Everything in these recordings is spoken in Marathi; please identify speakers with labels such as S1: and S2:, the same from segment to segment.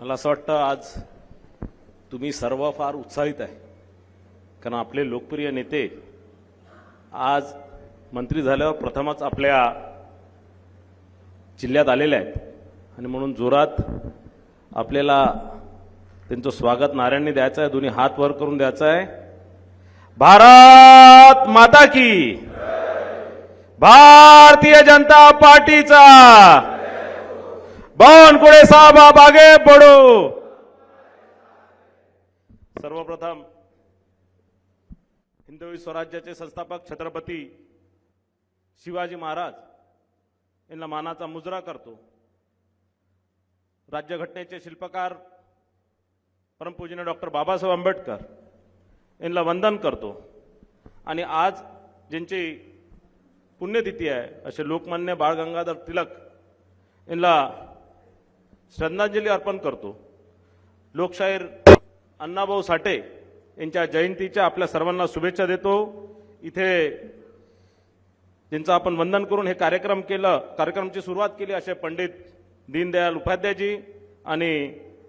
S1: मला असं वाटतं आज तुम्ही सर्व फार उत्साहित आहे. कारण आपले लोकप्रिय नेते आज मंत्री झाल्यावर प्रथमच आपल्या जिल्ह्यात आलेले आहेत. आणि म्हणून जोरात आपल्याला त्यांचं स्वागत नारायणने द्यायचं आहे दोन्ही हात वर करून द्यायचं आहे. भारत माता की भारतीय जनता पार्टीचा बावनकुळे साहब आप आगे पडो. सर्वप्रथम हिंदवी स्वराज्याचे संस्थापक छत्रपती शिवाजी महाराज यांना मानाचा मुजरा करतो. राज्यघटनेचे शिल्पकार परमपूजने डॉक्टर बाबासाहेब आंबेडकर यांना वंदन करतो. आणि आज ज्यांची पुण्यतिथी आहे असे लोकमान्य बाळ गंगाधर तिलक यांना श्रद्धांजली अर्पण करतो. लोकशाहीर अण्णाभाऊ साठे यांच्या जयंतीच्या आपल्या सर्वांना शुभेच्छा देतो. इथे त्यांचं आपण वंदन करून हे कार्यक्रम केलं कार्यक्रमाची सुरुवात केली असे पंडित दीनदयाल उपाध्यायजी आणि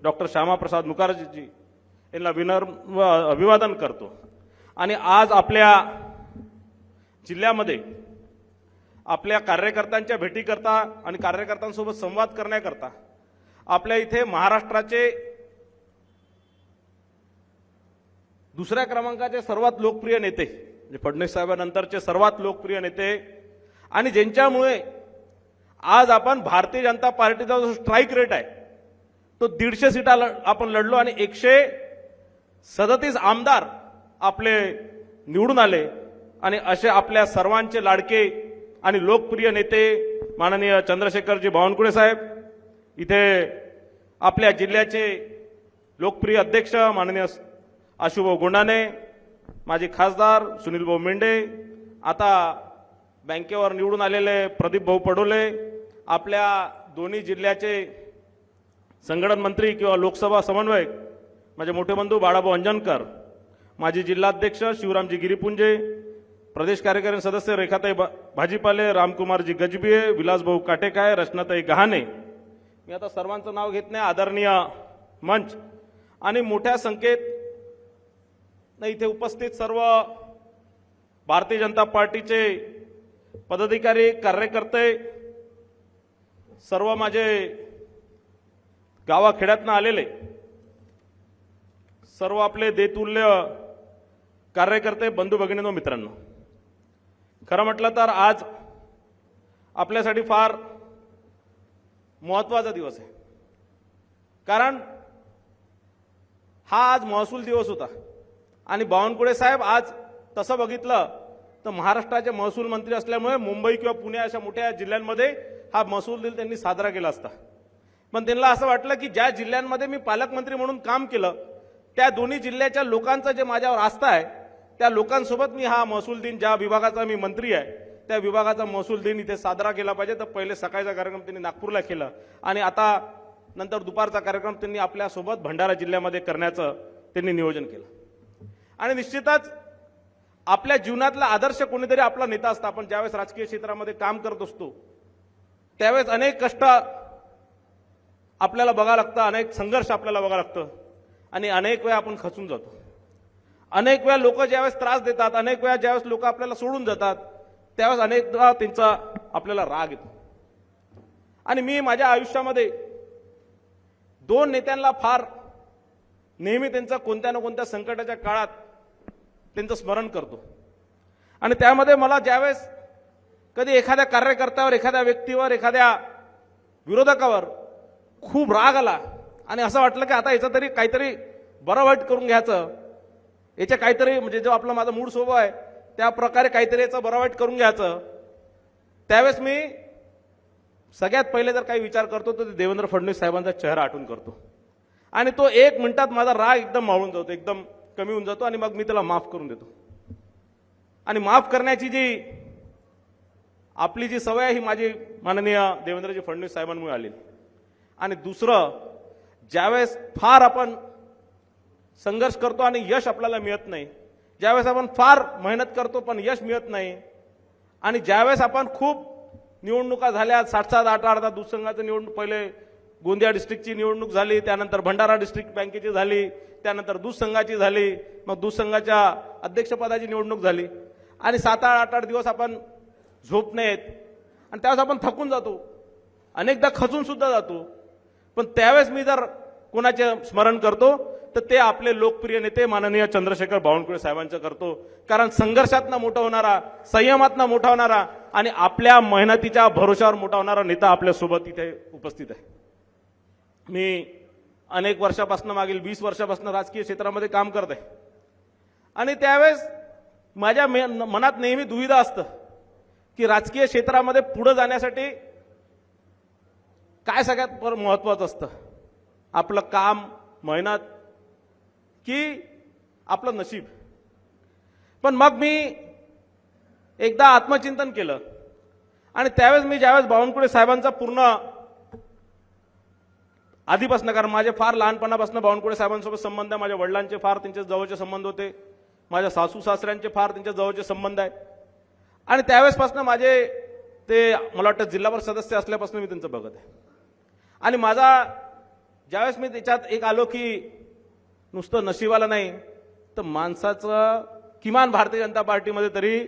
S1: डॉक्टर श्यामाप्रसाद मुखर्जीजी. यांना विनर्म अभिवादन करतो. आणि आज आपल्या जिल्ह्यामध्ये आपल्या कार्यकर्त्यांच्या भेटीकरता आणि कार्यकर्त्यांसोबत संवाद करण्याकरता आपल्या इथे महाराष्ट्राचे दुसऱ्या क्रमांकाचे सर्वात लोकप्रिय नेते म्हणजे फडणवीस साहेबांनंतरचे सर्वात लोकप्रिय नेते आणि ज्यांच्यामुळे आज आपण भारतीय जनता पार्टीचा जो स्ट्राईक रेट आहे तो दीडशे सीटा ल- आपण लढलो आणि एकशे सदतीस आमदार आपले निवडून आले आणि असे आपल्या सर्वांचे लाडके आणि लोकप्रिय नेते माननीय चंद्रशेखरजी बावनकुळे साहेब इथे आपल्या जिल्ह्याचे लोकप्रिय अध्यक्ष माननीय आशुभाऊ गुंडाने माजी खासदार सुनील भाऊ मेंढे आता बँकेवर निवडून आलेले प्रदीप भाऊ पडोले आपल्या दोन्ही जिल्ह्याचे संघटन मंत्री किंवा लोकसभा समन्वयक माझे मोठे बंधू बाळाभाऊ अंजनकर माजी जिल्हाध्यक्ष शिवरामजी गिरीपुंजे प्रदेश कार्यकारिणी सदस्य रेखाताई भा- भाजीपाले रामकुमारजी गजबिये विलासभाऊ काटेकाय रचनाताई गहाणे मी आता सर्वांचं नाव घेत नाही आदरणीय मंच. आणि मोठ्या संख्येत इथे उपस्थित सर्व भारतीय जनता पार्टीचे पदाधिकारी कार्यकर्ते सर्व माझे गावाखेड्यातनं आलेले सर्व आपले देतुल्य कार्यकर्ते बंधू भगिनीनो मित्रांनो. खरं म्हटलं तर आज आपल्यासाठी फार महत्त्वाचा दिवस आहे. कारण हा आज महसूल दिवस होता. आणि बावनकुळे साहेब आज तसं बघितलं तर महाराष्ट्राचे महसूल मंत्री असल्यामुळे मुंबई किंवा पुणे अशा मोठ्या जिल्ह्यांमध्ये हा महसूल दिन त्यांनी साजरा केला असता. पण त्यांना असं वाटलं की ज्या जिल्ह्यांमध्ये मी पालकमंत्री म्हणून काम केलं त्या दोन्ही जिल्ह्याच्या लोकांचं जे माझ्यावर आस्था आहे त्या लोकांसोबत मी हा महसूल दिन ज्या विभागाचा मी मंत्री आहे त्या विभागाचा महसूल दिन इथे साजरा केला पाहिजे. तर पहिले सकाळचा कार्यक्रम त्यांनी नागपूरला केला. आणि आता नंतर दुपारचा कार्यक्रम त्यांनी आपल्यासोबत भंडारा जिल्ह्यामध्ये करण्याचं त्यांनी नियोजन केलं. आणि निश्चितच आपल्या जीवनातला आदर्श कोणीतरी आपला नेता असता. आपण ज्यावेळेस राजकीय क्षेत्रामध्ये काम करत असतो त्यावेळेस अनेक कष्ट आपल्याला बघावं लागतं अनेक संघर्ष आपल्याला बघावं लागतं. आणि अनेक वेळा आपण खचून जातो. अनेक वेळा लोक ज्यावेळेस त्रास देतात अनेक वेळा ज्यावेळेस लोक आपल्याला सोडून जातात त्यावेळेस अनेकदा त्यांचा आपल्याला राग येतो. आणि मी माझ्या आयुष्यामध्ये दोन नेत्यांना फार नेहमी त्यांचा कोणत्या ना कोणत्या संकटाच्या काळात त्यांचं स्मरण करतो. आणि त्यामध्ये मला ज्यावेळेस कधी एखाद्या कार्यकर्त्यावर एखाद्या व्यक्तीवर एखाद्या विरोधकावर खूप राग आला आणि असं वाटलं की आता याचं तरी काहीतरी बरं वाईट करून घ्यायचं याच्या काहीतरी म्हणजे जो आपला माझा मूळ स्वभाव आहे त्या प्रकारे काहीतरी याचं बरावाईट करून घ्यायचं. त्यावेळेस मी सगळ्यात पहिले जर काही विचार करतो तर देवेंद्र फडणवीस साहेबांचा चेहरा आठवून करतो. आणि तो एक मिनिटात माझा राग एकदम माळून जातो एकदम कमी होऊन जातो आणि मग मी त्याला माफ करून देतो. आणि माफ करण्याची जी आपली जी सवय आहे ही माझी माननीय देवेंद्रजी फडणवीस साहेबांमुळे आलेली आणि दुसरं ज्यावेळेस फार आपण संघर्ष करतो आणि यश आपल्याला मिळत नाही ज्यावेळेस आपण फार मेहनत करतो पण यश मिळत नाही आणि ज्यावेळेस आपण खूप निवडणुका झाल्या साठ सात आठ आठ दूध निवडणूक पहिले गोंदिया डिस्ट्रिक्टची निवडणूक झाली त्यानंतर भंडारा डिस्ट्रिक्ट बँकेची झाली त्यानंतर दूध संघाची झाली मग दूध संघाच्या अध्यक्षपदाची निवडणूक झाली. आणि सात आठ आठ आठ दिवस आपण झोप नाहीत आणि त्यावेळेस आपण थकून जातो. अनेकदा खचून सुद्धा जातो. पण त्यावेळेस मी जर कोणाचे स्मरण करतो तर ते आपले लोकप्रिय नेते माननीय चंद्रशेखर बावनकुळे साहेबांचं करतो. कारण संघर्षातनं मोठा होणारा संयमातनं मोठा होणारा आणि आपल्या मेहनतीच्या भरोशावर मोठा होणारा नेता आपल्यासोबत इथे उपस्थित आहे. मी अनेक वर्षापासून मागील वीस वर्षापासून राजकीय क्षेत्रामध्ये काम करत आहे. आणि त्यावेळेस माझ्या मे- मनात नेहमी दुविधा असतं की राजकीय क्षेत्रामध्ये पुढे जाण्यासाठी काय सगळ्यात पर महत्वाचं असतं? आपलं काम मेहनत की आपलं नशीब. पण मग मी एकदा आत्मचिंतन केलं. आणि त्यावेळेस मी ज्यावेळेस बावनकुळे साहेबांचा पूर्ण आधीपासून कारण माझे फार लहानपणापासून बावनकुळे साहेबांसोबत संबंध आहे. माझ्या वडिलांचे फार त्यांच्या जवळचे संबंध होते. माझ्या सासू सासऱ्यांचे फार त्यांच्या जवळचे संबंध आहेत आणि त्यावेळेसपासून माझे ते मला वाटतं जिल्हा परिषद सदस्य असल्यापासून मी त्यांचं बघत आहे. आणि माझा ज्यावेळेस मी त्याच्यात एक आलो की नुसतं नशिबाला नाही तर माणसाचं किमान भारतीय जनता पार्टीमध्ये तरी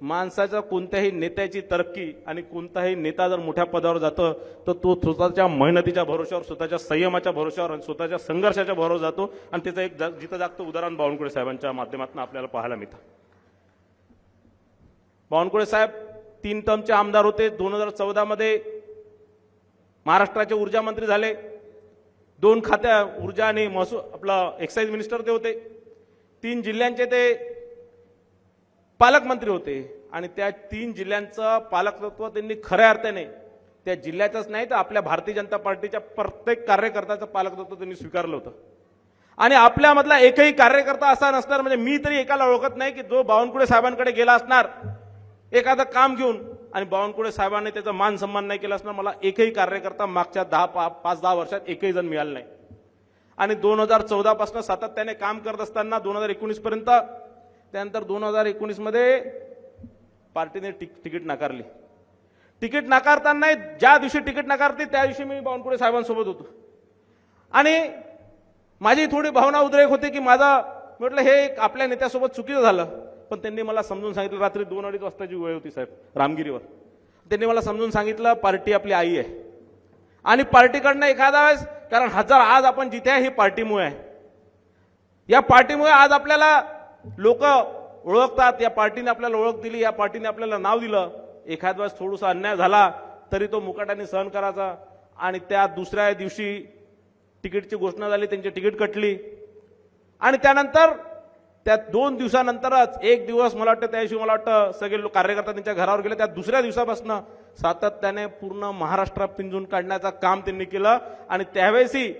S1: माणसाच्या कोणत्याही नेत्याची तरक्की आणि कोणताही नेता जर मोठ्या पदावर जातं तर तो स्वतःच्या मेहनतीच्या भरोश्यावर स्वतःच्या संयमाच्या भरोश्यावर आणि स्वतःच्या संघर्षाच्या भरोवर जातो. आणि त्याचं एक जा- जिथं जागतं उदाहरण बावनकुळे साहेबांच्या माध्यमातून आपल्याला पाहायला मिळतं. बावनकुळे साहेब तीन टर्मचे आमदार होते. दोन हजार चौदामध्ये महाराष्ट्राचे ऊर्जा मंत्री झाले. दोन खात्या ऊर्जा आणि महसूल आपला एक्साईज मिनिस्टर ते होते. तीन जिल्ह्यांचे ते पालकमंत्री होते. आणि त्या तीन जिल्ह्यांचं पालकत्व त्यांनी खऱ्या अर्थाने त्या जिल्ह्याचंच नाही तर आपल्या भारतीय जनता पार्टीच्या प्रत्येक कार्यकर्त्याचं पालकत्व त्यांनी स्वीकारलं होतं. आणि आपल्यामधला एकही कार्यकर्ता असा नसणार म्हणजे मी तरी एकाला ओळखत नाही की जो बावनकुळे साहेबांकडे गेला असणार एखादं काम घेऊन. आणि बावनकुळे साहेबांनी त्याचा मान सन्मान नाही केला असणार मला एकही कार्यकर्ता मागच्या दहा पा पाच दहा वर्षात एकही जण मिळाला नाही. आणि दोन हजार चौदापासून सातत्याने काम करत असताना दोन हजार एकोणीसपर्यंत त्यानंतर दोन हजार एकोणीसमध्ये पार्टीने टिक तिकीट नाकारली. तिकीट नाकारताना ज्या दिवशी तिकीट नाकारते त्या दिवशी मी बावनकुळे साहेबांसोबत होतो. आणि माझी थोडी भावना उद्रेक होती की माझा म्हटलं हे एक आपल्या नेत्यासोबत चुकीचं झालं. पण त्यांनी मला समजून सांगितलं रात्री दोन अडीच वाजताची वेळ होती साहेब रामगिरीवर. त्यांनी मला समजून सांगितलं पार्टी आपली आई आहे. आणि पार्टीकडनं एखादा वेळेस कारण हजार आज आपण जिथे आहे ही पार्टीमुळे आहे. या पार्टीमुळे आज आपल्याला लोक ओळखतात या पार्टीने आपल्याला ओळख दिली या पार्टीने आपल्याला नाव दिलं. एखाद वेळेस थोडासा अन्याय झाला तरी तो मुकाट्याने सहन करायचा. आणि त्या दुसऱ्या दिवशी तिकीटची घोषणा झाली त्यांची तिकीट कटली. आणि त्यानंतर त्या दोन दिवसानंतरच एक दिवस मला वाटतं त्या दिवशी मला वाटतं सगळे लोक कार्यकर्ता त्यांच्या घरावर गेले. त्या दुसऱ्या दिवसापासून सातत्याने पूर्ण महाराष्ट्रात पिंजून काढण्याचं काम त्यांनी केलं. आणि त्यावेळेसही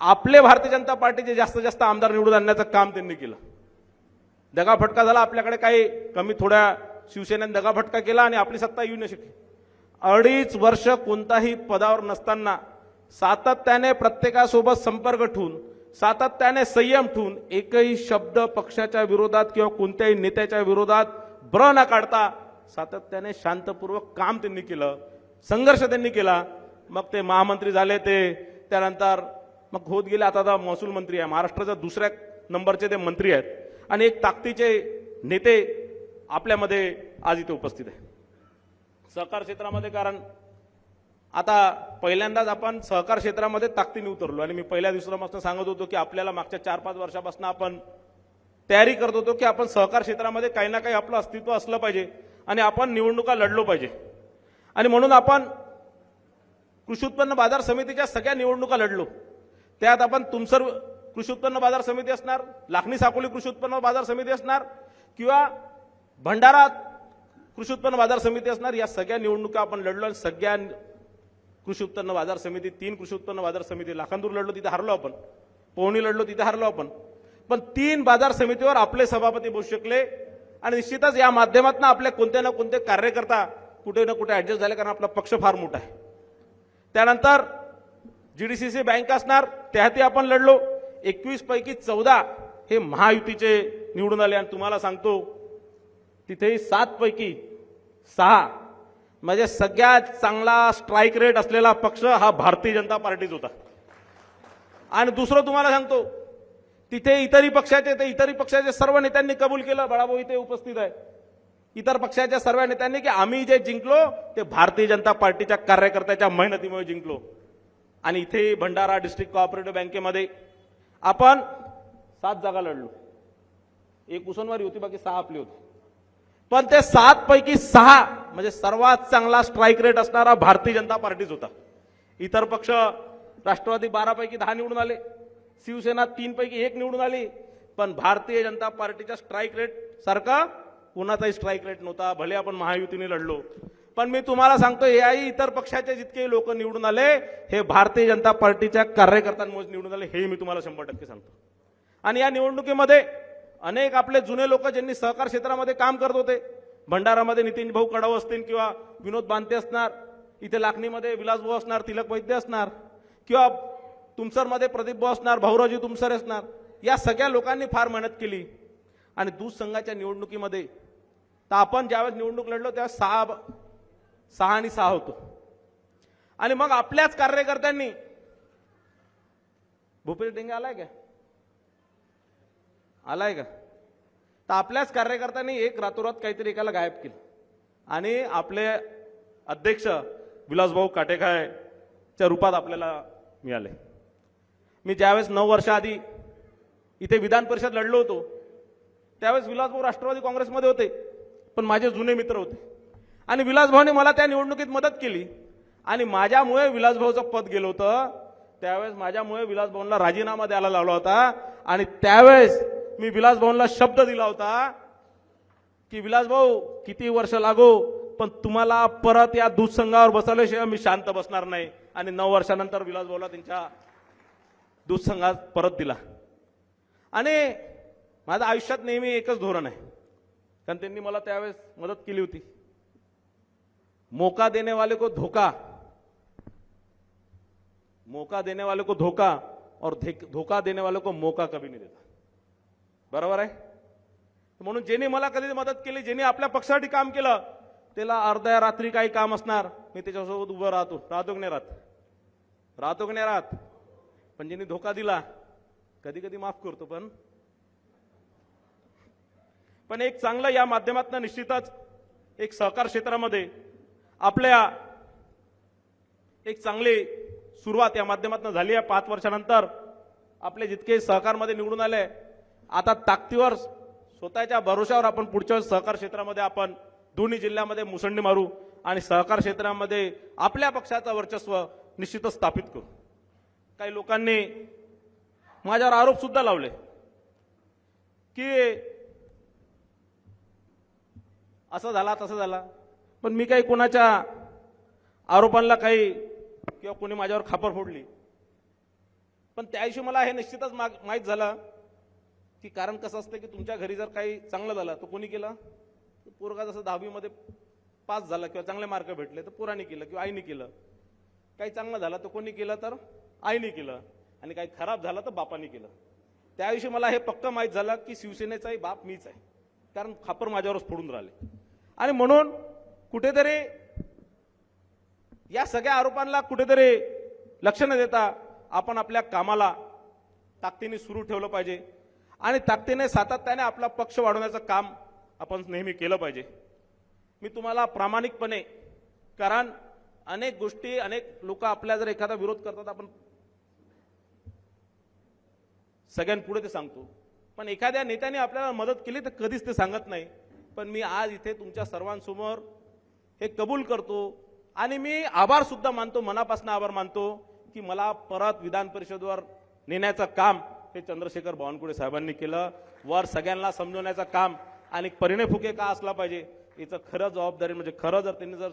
S1: आपले भारतीय जनता पार्टीचे जास्तीत जास्त आमदार निवडून आणण्याचं काम त्यांनी केलं. दगाफटका झाला आपल्याकडे काही कमी थोड्या शिवसेनेने दगाफटका केला आणि आपली सत्ता येऊ नाही शकली. अडीच वर्ष कोणताही पदावर नसताना सातत्याने प्रत्येकासोबत संपर्क ठेवून सातत्याने संयम ठेवून एकही शब्द पक्षाच्या विरोधात किंवा कोणत्याही नेत्याच्या विरोधात ब्र न काढता सातत्याने शांतपूर्वक काम त्यांनी केलं संघर्ष त्यांनी केला. मग ते महामंत्री झाले ते त्यानंतर मग होत गेले आता आता महसूल मंत्री आहे. महाराष्ट्राच्या दुसऱ्या नंबरचे ते मंत्री आहेत. आणि एक ताकदीचे नेते आपल्यामध्ये आज इथे उपस्थित आहे सहकार क्षेत्रामध्ये कारण आता पहिल्यांदाच आपण सहकार क्षेत्रामध्ये ताकदीने उतरलो आणि मी पहिल्या दिवसापासून सांगत होतो की आपल्याला मागच्या चार पाच वर्षापासून आपण तयारी करत होतो की आपण सहकार क्षेत्रामध्ये काही ना काही आपलं अस्तित्व असलं पाहिजे आणि आपण निवडणुका लढलो पाहिजे. आणि म्हणून आपण कृषी उत्पन्न बाजार समितीच्या सगळ्या निवडणुका लढलो. त्यात आपण तुमसर कृषी उत्पन्न बाजार समिती असणार लाखणी साकोली कृषी उत्पन्न बाजार समिती असणार किंवा भंडारा कृषी उत्पन्न बाजार समिती असणार या सगळ्या निवडणुका आपण लढलो आणि सगळ्या कृषी उत्पन्न बाजार समिती तीन कृषी उत्पन्न बाजार समिती लाखांदूर लढलो तिथे हरलो आपण. पोहणी लढलो तिथे हरलो आपण. पण तीन बाजार समितीवर आपले सभापती बसू शकले आणि निश्चितच या माध्यमातून आपले कोणते ना कोणते कार्यकर्ता कुठे ना कुठे ऍडजस्ट झाले कारण आपला पक्ष फार मोठा आहे. त्यानंतर जीडीसीसी बँक असणार त्यातही आपण लढलो. एकवीस पैकी चौदा हे महायुतीचे निवडून आले आणि तुम्हाला सांगतो तिथेही सात पैकी सहा म्हणजे सगळ्यात चांगला स्ट्राईक रेट असलेला पक्ष हा भारतीय जनता पार्टीच होता. आणि दुसरं तुम्हाला सांगतो तिथे इतरही पक्षाचे ते इतरही पक्षाचे सर्व नेत्यांनी कबूल केलं बळाभाऊ इथे उपस्थित आहे. इतर पक्षाच्या सर्व नेत्यांनी की आम्ही जे जिंकलो ते भारतीय जनता पार्टीच्या कार्यकर्त्याच्या मेहनतीमुळे जिंकलो. आणि इथे भंडारा डिस्ट्रिक्ट कोऑपरेटिव्ह बँकेमध्ये आपण सात जागा लढलो. एक उसनवारी होती बाकी सहा आपली होती. पण ते सात पैकी सहा म्हणजे सर्वात चांगला स्ट्राईक रेट असणारा भारतीय जनता पार्टीच होता. इतर पक्ष राष्ट्रवादी बारापैकी दहा निवडून आले शिवसेना तीनपैकी एक निवडून आली पण भारतीय जनता पार्टीच्या स्ट्राईक रेट सारखा कुणाचाही स्ट्राईक रेट नव्हता. भले आपण महायुतीने लढलो पण मी तुम्हाला सांगतो याही इतर पक्षाचे जितके लोक निवडून आले हे भारतीय जनता पार्टीच्या कार्यकर्त्यांमुळे निवडून आले हे मी तुम्हाला शंभर टक्के सांगतो. आणि या निवडणुकीमध्ये अनेक आपले जुने लोक ज्यांनी सहकार क्षेत्रामध्ये काम करत होते भंडारामध्ये नितीन भाऊ कडाव असतील किंवा विनोद बांते असणार इथे लाखणीमध्ये विलास भाऊ असणार तिलक वैद्य असणार किंवा तुमसरमध्ये प्रदीप भाऊ असणार भाऊराजी तुमसर असणार या सगळ्या लोकांनी फार मेहनत केली. आणि दूध संघाच्या निवडणुकीमध्ये तर आपण ज्यावेळेस निवडणूक लढलो त्यावेळेस सहा सहा आणि सहा होतो. आणि मग आपल्याच कार्यकर्त्यांनी भूपेश डेंगे आलाय का? आलाय का? तर आपल्याच कार्यकर्त्यांनी एक रातोरात काहीतरी एकाला गायब केलं. आणि आपले अध्यक्ष विलासभाऊ काटेकायच्या रूपात आपल्याला मिळाले. मी ज्यावेळेस नऊ वर्षाआधी इथे विधान परिषद लढलो होतो त्यावेळेस विलासभाऊ राष्ट्रवादी काँग्रेसमध्ये होते पण माझे जुने मित्र होते. आणि विलासभाऊने मला त्या निवडणुकीत मदत केली. आणि माझ्यामुळे विलासभाऊचं पद गेलं होतं. त्यावेळेस माझ्यामुळे विलासभाऊंना राजीनामा द्यायला लावला होता. आणि त्यावेळेस मी विलासभाऊंना शब्द दिला होता की विलासभाऊ किती वर्ष लागो पण तुम्हाला परत या दूधसंघावर बसवल्याशिवाय मी शांत बसणार नाही. आणि नऊ वर्षानंतर विलासभाऊला त्यांच्या दूधसंघात परत दिला. आणि माझं आयुष्यात नेहमी एकच धोरण आहे. कारण त्यांनी मला त्यावेळेस मदत केली होती. मोका देने वाले को धोका. मौका देने वाले को धोखा और धे- धोखा देने वाले को मौका कभी नहीं देता. बरोबर आहे? म्हणून ज्यांनी मला कधी मदत केली ज्यांनी आपल्या पक्षासाठी काम केलं त्याला अर्ध्या रात्री काही काम असणार. मी त्याच्यासोबत उभं राहतो. राहतो की नाही राहत? राहतो की नाही राहत? पण ज्यांनी धोका दिला कधी कधी माफ करतो पण. पण एक चांगलं या माध्यमातून निश्चितच एक सहकार क्षेत्रामध्ये आपल्या एक चांगली सुरुवात या माध्यमातून झाली आहे. पाच वर्षानंतर आपले जितके सहकारमध्ये निवडून आले आता ताकदीवर स्वतःच्या भरोशावर आपण पुढच्या वेळेस सहकार क्षेत्रामध्ये आपण दोन्ही जिल्ह्यामध्ये मुसंडी मारू आणि सहकार क्षेत्रामध्ये आपल्या पक्षाचं वर्चस्व निश्चितच स्थापित करू. काही लोकांनी माझ्यावर आरोप सुद्धा लावले की असं झाला तसं झाला. पण मी काही कोणाच्या आरोपांना काही किंवा कोणी माझ्यावर खापर फोडली. पण त्या मला हे निश्चितच माग- माहीत झालं की कारण कसं असतं की तुमच्या घरी जर काही चांगलं झालं तर कोणी केलं? तर पोरगा जसं दहावीमध्ये पास झाला किंवा चांगले मार्क भेटले तर पोराने केलं किंवा आईने केलं. काही चांगलं झालं तर कोणी केलं? तर आईने केलं. आणि काही खराब झालं तर बापाने केलं. त्या दिवशी मला हे पक्क माहीत झालं की शिवसेनेचाही बाप मीच आहे. कारण खापर माझ्यावरच फोडून राहिले. आणि म्हणून कुठेतरी या सगळ्या आरोपांना कुठेतरी लक्ष न देता आपण आपल्या कामाला ताकदीने सुरू ठेवलं पाहिजे. आणि ताकदीने सातत्याने आपला पक्ष वाढवण्याचं काम आपण नेहमी केलं पाहिजे. मी तुम्हाला प्रामाणिकपणे कारण अनेक गोष्टी अनेक लोक आपल्या जर एखादा विरोध करतात आपण सगळ्यांपुढे ते सांगतो. पण एखाद्या नेत्याने आपल्याला मदत केली तर कधीच ते सांगत नाही. पण मी आज इथे तुमच्या सर्वांसमोर हे कबूल करतो आणि मी आभार सुद्धा मानतो मनापासून आभार मानतो की मला परत विधान परिषदवर नेण्याचं काम हे चंद्रशेखर बावनकुळे साहेबांनी केलं. वर सगळ्यांना समजवण्याचं काम आणि परिणय फुके का असला पाहिजे याचं खरं जबाबदारी म्हणजे खरं जर त्यांनी जर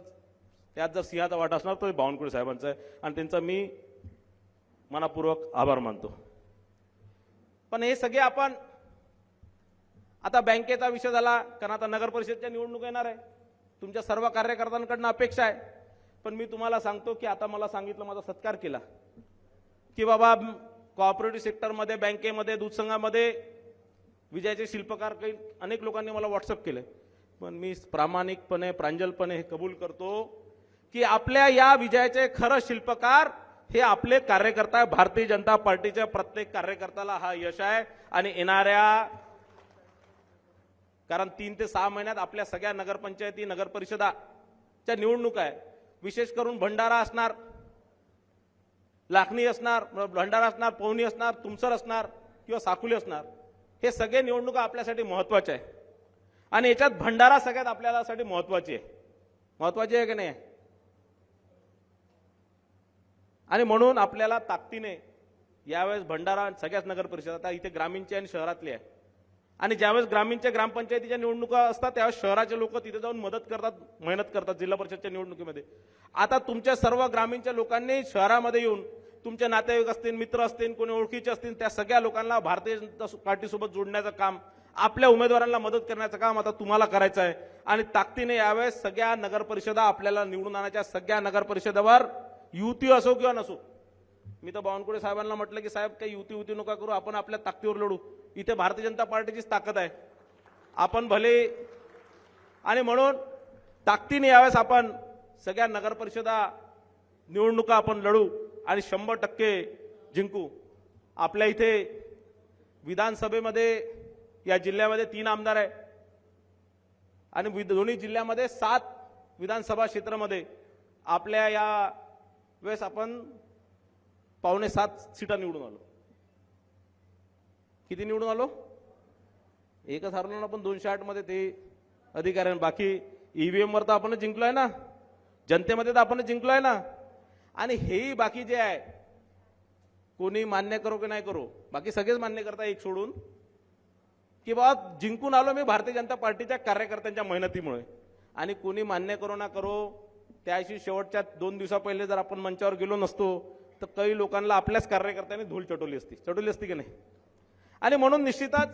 S1: त्यात जर सिंहाचा वाटा असणार तर बावनकुळे साहेबांचा आहे. आणि त्यांचा मी मनापूर्वक आभार मानतो. पण हे सगळे आपण आता बँकेचा विषय झाला कारण आता नगर परिषदच्या निवडणूक येणार आहे. तुमच्या सर्व कार्यकर्त्यांकडनं अपेक्षा आहे. पण मी तुम्हाला सांगतो की आता मला सांगितलं माझा सत्कार केला. की बाबा कॉपरेटिव्ह सेक्टरमध्ये बँकेमध्ये दूध संघामध्ये विजयाचे शिल्पकार काही अनेक लोकांनी मला व्हॉट्सअप केले. पण मी प्रामाणिकपणे प्रांजलपणे हे कबूल करतो की आपल्या या विजयाचे खरं शिल्पकार हे आपले कार्यकर्ता आहे. भारतीय जनता पार्टीच्या प्रत्येक कार्यकर्त्याला हा यश आहे. आणि येणाऱ्या कारण तीन ते सहा महिन्यात आपल्या सगळ्या नगरपंचायती नगरपरिषदाच्या निवडणूक आहे. विशेष करून भंडारा असणार. लाखणी असणार भंडारा असणार पवनी असणार तुमसर असणार किंवा साकुली असणार हे सगळे निवडणुका आपल्यासाठी महत्त्वाचे आहे. आणि याच्यात भंडारा सगळ्यात आपल्यासाठी महत्वाची आहे. महत्वाची आहे की नाही? आणि म्हणून आपल्याला ताकदीने यावेळेस भंडारा सगळ्याच नगर परिषद आता इथे ग्रामीणची आणि शहरातली आहे. आणि ज्यावेळेस ग्रामीणच्या ग्रामपंचायतीच्या निवडणुका असतात त्यावेळेस शहराचे लोक तिथे जाऊन मदत करतात मेहनत करतात जिल्हा परिषदच्या निवडणुकीमध्ये. आता तुमच्या सर्व ग्रामीणच्या लोकांनी शहरामध्ये येऊन तुमचे नातेवाईक असतील मित्र असतील कोणी ओळखीचे असतील त्या सगळ्या लोकांना भारतीय जनता पार्टीसोबत जोडण्याचं काम आपल्या उमेदवारांना मदत करण्याचं काम आता तुम्हाला करायचं आहे. आणि ताकदीने यावेळेस सगळ्या नगरपरिषदा आपल्याला निवडून आणायच्या सगळ्या नगरपरिषदेवर युती असो किंवा नसो मी तर बावनकुळे साहेबांना म्हटलं की साहेब काही युती युती नका करू आपण आपल्या ताकदीवर लढू. इथे भारतीय जनता पार्टीचीच ताकद आहे. आपण भले आणि म्हणून ताकदीने यावेळेस आपण सगळ्या नगरपरिषदा निवडणुका आपण लढू आणि शंभर टक्के जिंकू. आपल्या इथे विधानसभेमध्ये या जिल्ह्यामध्ये तीन आमदार आहे. आणि वि- दोन्ही जिल्ह्यामध्ये सात विधानसभा क्षेत्रामध्ये आपल्या या वेळेस आपण पावणे सात सीटा निवडून आलो. किती निवडून आलो? एकच हरलो ना पण दोनशे आठमध्ये ते अधिकार बाकी बाकी ईव्हीएम एमवर तर जिंकलो आहे ना. जनतेमध्ये तर आपण जिंकलो आहे ना. आणि हेही बाकी जे आहे कोणी मान्य करो की नाही करो बाकी सगळेच मान्य करता एक सोडून की बाबा जिंकून आलो मी भारतीय जनता पार्टीच्या कार्यकर्त्यांच्या मेहनतीमुळे. आणि कोणी मान्य करो ना करो त्याशी शेवटच्या दोन दिवसा पहिले जर आपण मंचावर गेलो नसतो तर काही लोकांना आपल्याच कार्यकर्त्यांनी धूल चटवली असती. चटवली असती की नाही? आणि म्हणून निश्चितच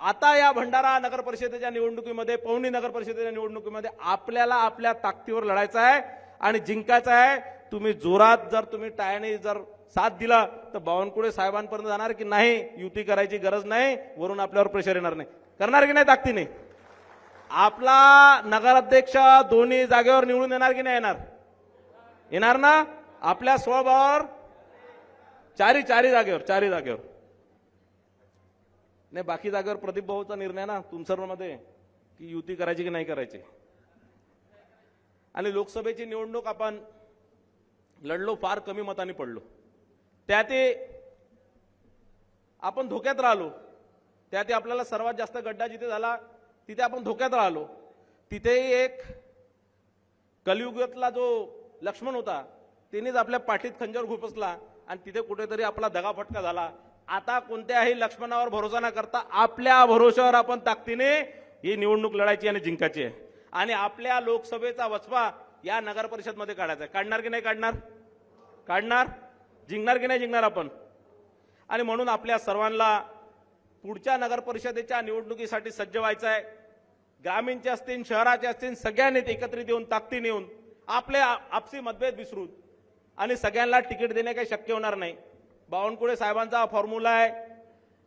S1: आता या भंडारा नगर परिषदेच्या निवडणुकीमध्ये पवनी नगर परिषदेच्या निवडणुकीमध्ये आपल्याला आपल्या ताकदीवर लढायचं आहे आणि जिंकायचं आहे. तुम्ही जोरात जर तुम्ही टायने जर साथ दिला तर बावनकुळे साहेबांपर्यंत जाणार की नाही? युती करायची गरज नाही. वरून आपल्यावर प्रेशर येणार नाही. करणार की नाही ताकदीने? आपला नगराध्यक्ष दोन्ही जागेवर निवडून येणार की नाही येणार? येणार ना? आपल्या स्वभावावर चारी चारी जागेवर चारी जागेवर. नाही बाकी जागेवर प्रदीप भाऊचा निर्णय ना तुमसरमध्ये की युती करायची की नाही करायची. आणि लोकसभेची निवडणूक आपण लढलो फार कमी मताने पडलो. त्यात आपण धोक्यात राहिलो. त्यात आपल्याला सर्वात जास्त गड्डा जिथे झाला तिथे आपण धोक्यात राहिलो. तिथेही एक कलियुगातला जो लक्ष्मण होता त्यानेच आपल्या पाठीत खंजर घुपसला आणि तिथे कुठेतरी आपला दगाफटका झाला. आता कोणत्याही लक्ष्मणावर भरोसा न करता आपल्या भरोशावर आपण ताकदीने ही निवडणूक लढायची आणि जिंकायची आहे. आणि आपल्या लोकसभेचा वचपा या नगर परिषदमध्ये काढायचा आहे. काढणार की नाही काढणार? काढणार? जिंकणार की नाही जिंकणार आपण? आणि म्हणून आपल्या सर्वांना पुढच्या नगर परिषदेच्या निवडणुकीसाठी सज्ज व्हायचं आहे. ग्रामीणचे असतील शहराचे असतील सगळ्यांनी एकत्रित येऊन ताकदीने येऊन आपले आपसी मतभेद विसरून आणि सगळ्यांना तिकीट देणे काही शक्य होणार नाही. बावनकुळे साहेबांचा फॉर्म्युला आहे.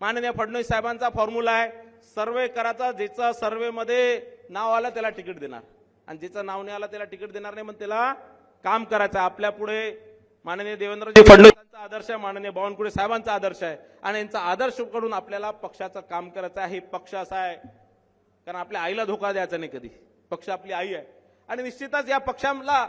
S1: माननीय फडणवीस साहेबांचा फॉर्म्युला आहे. सर्वे करायचा ज्याचं सर्वेमध्ये नाव आलं त्याला तिकीट देणार. आणि ज्याचं नाव नाही आलं त्याला तिकीट देणार नाही मग त्याला काम करायचं. आहे. आपल्या पुढे माननीय देवेंद्रजी फडणवीस यांचा आदर्श आहे माननीय बावनकुळे साहेबांचा आदर्श आहे. आणि यांचा आदर्शकडून आपल्याला पक्षाचं काम करायचं आहे. हे पक्ष असा आहे. कारण आपल्या आईला धोका द्यायचा नाही कधी. पक्ष आपली आई आहे. आणि निश्चितच या पक्षाला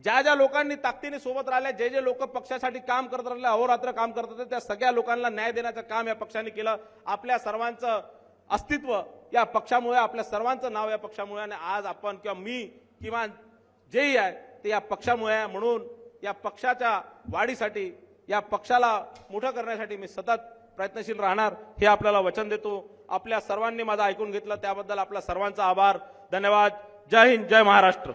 S1: ज्या ज्या लोकांनी ताकदीने सोबत राहिल्या जे जे लोक पक्षासाठी काम करत राहिले अहोरात्र काम करत होते त्या सगळ्या लोकांना न्याय देण्याचं काम या पक्षाने केलं. आपल्या सर्वांचं अस्तित्व या पक्षामुळे आपल्या सर्वांचं नाव या पक्षामुळे आणि आज आपण किंवा मी किंवा जेही आहे ते या पक्षामुळे आहे म्हणून या पक्षाच्या वाढीसाठी या पक्षाला मोठं करण्यासाठी मी सतत प्रयत्नशील राहणार हे आपल्याला वचन देतो. आपल्या सर्वांनी माझं ऐकून घेतलं त्याबद्दल आपल्या सर्वांचा आभार. धन्यवाद. जय हिंद जय महाराष्ट्र.